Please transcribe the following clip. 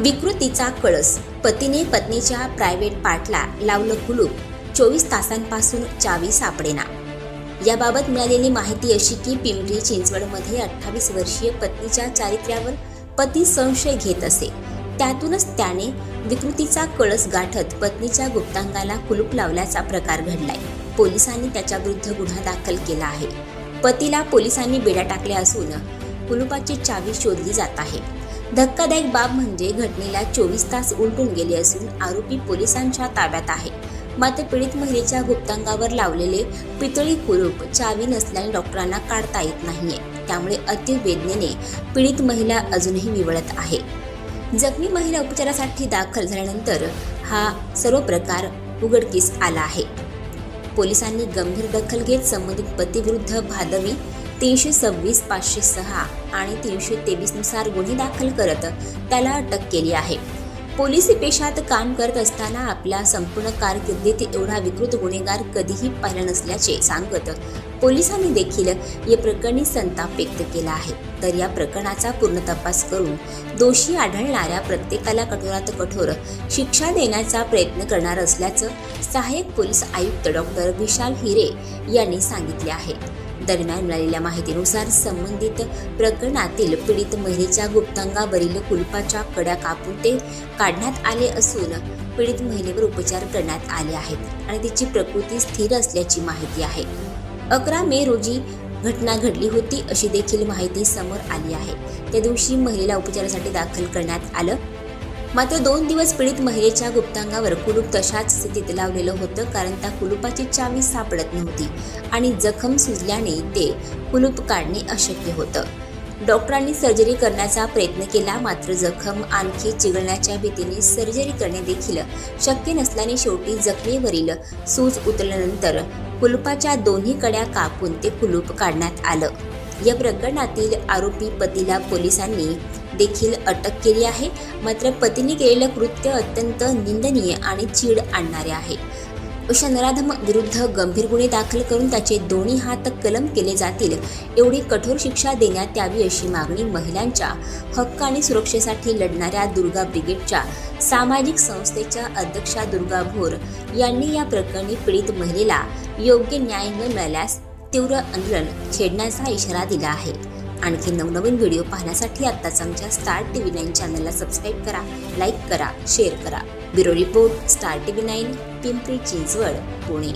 विकृतीचा कळस. पतीने पत्नीच्या प्रायव्हेट पार्टला लावलं कुलूप. चोवीस तासांपासून चावी सापडेना. याबाबत मिळालेली माहिती अशी की पिंपरी चिंचवडमध्ये अठ्ठावीस वर्षीय पत्नीच्या चारित्र्यावर पती संशय घेत असे. त्यातूनच त्याने विकृतीचा कळस गाठत पत्नीच्या गुप्तांगाला कुलूप लावल्याचा प्रकार घडलाय. पोलिसांनी त्याच्याविरुद्ध गुन्हा दाखल केला आहे. पतीला पोलिसांनी बेड्या टाकल्या असून कुलुपाची चावी शोधली जात आहे. धक्कादायक बाब म्हणजे घटनेला चोवीस तास उलटून गेले असून आरोपी पोलिसांच्या ताब्यात आहे. मात्र पीडित महिलेच्या गुप्तांगावर लावलेले पितळी कुलूप चावी नसल्याने डॉक्टरांना काढता येत नाहीये. त्यामुळे अतिवेदनेने पीडित महिला अजूनही विवळत आहे. जखमी महिला उपचारासाठी दाखल झाल्यानंतर हा सर्व प्रकार उघडकीस आला आहे. पोलिसांनी गंभीर दखल घेत संबंधित पतीविरुद्ध भादवी तीनशे सव्वीस पाचशे सहा आणि तीनशे तेवीसनुसार गुन्हे दाखल करत त्याला अटक केली आहे. पोलिसी पेशात काम करत असताना आपल्या संपूर्ण कारकिर्दीत एवढा विकृत गुन्हेगार कधीही पाहिला नसल्याचे सांगत पोलिसांनी देखील या प्रकरणी संताप व्यक्त केला आहे. तर या प्रकरणाचा पूर्ण तपास करून दोषी आढळणाऱ्या प्रत्येकाला कठोरात कठोर शिक्षा देण्याचा प्रयत्न करणार असल्याचं सहाय्यक पोलीस आयुक्त डॉक्टर विशाल हिरे यांनी सांगितले आहे. दरम्यान मिळालेल्या माहितीनुसार संबंधित प्रकरणातील पीडित महिलेच्या गुप्तांगावरील कुलपाच्या कड्या कापून ते काढण्यात आले असून पीडित महिलेवर उपचार करण्यात आले आहेत आणि तिची प्रकृती स्थिर असल्याची माहिती आहे. अकरा मे रोजी घटना घडली होती अशी देखील माहिती समोर आली आहे. त्या दिवशी महिलेला उपचारासाठी दाखल करण्यात आलं मात्र दोन दिवस पीडित महिलेच्या गुप्तांगावर कुलूप तशाच स्थितीत लावलेलं होतं कारण त्या कुलूपाची चावी सापडत नव्हती आणि जखम सुजल्याने ते कुलूप काढणे अशक्य होतं. डॉक्टरांनी सर्जरी करण्याचा प्रयत्न केला मात्र जखम आणखी चिघळण्याच्या भीतीने सर्जरी करणे देखील शक्य नसल्याने शेवटी जखमेवरील सूज उतरल्यानंतर कुलुपाच्या दोन्ही कड्या कापून ते कुलूप काढण्यात आलं. या प्रकरणातील आरोपी पतीला पोलिसांनी देखील अटक केली आहे. मात्र पतीने केलेलं कृत्य अत्यंत निंदनीय आणि चीड आणणारे आहे. अशा नराधम विरुद्ध गंभीर गुन्हे दाखल करून त्याचे दोन्ही हात कलम केले जातील एवढी कठोर शिक्षा देण्यात यावी अशी मागणी महिलांच्या हक्क आणि सुरक्षेसाठी लढणाऱ्या दुर्गा ब्रिगेडच्या सामाजिक संस्थेच्या अध्यक्षा दुर्गा भोर यांनी या प्रकरणी पीडित महिलेला योग्य न्याय न मिळाल्यास तीव्र आंदोलन छेडण्याचा इशारा दिला आहे. आणखी नवनवीन व्हिडिओ पाहण्यासाठी आत्ताच आमच्या स्टार टी व्ही नाईन चॅनलला सबस्क्राईब करा लाईक करा शेअर करा. Bureau report Star T V nine Pimpri Chinchwad Pune.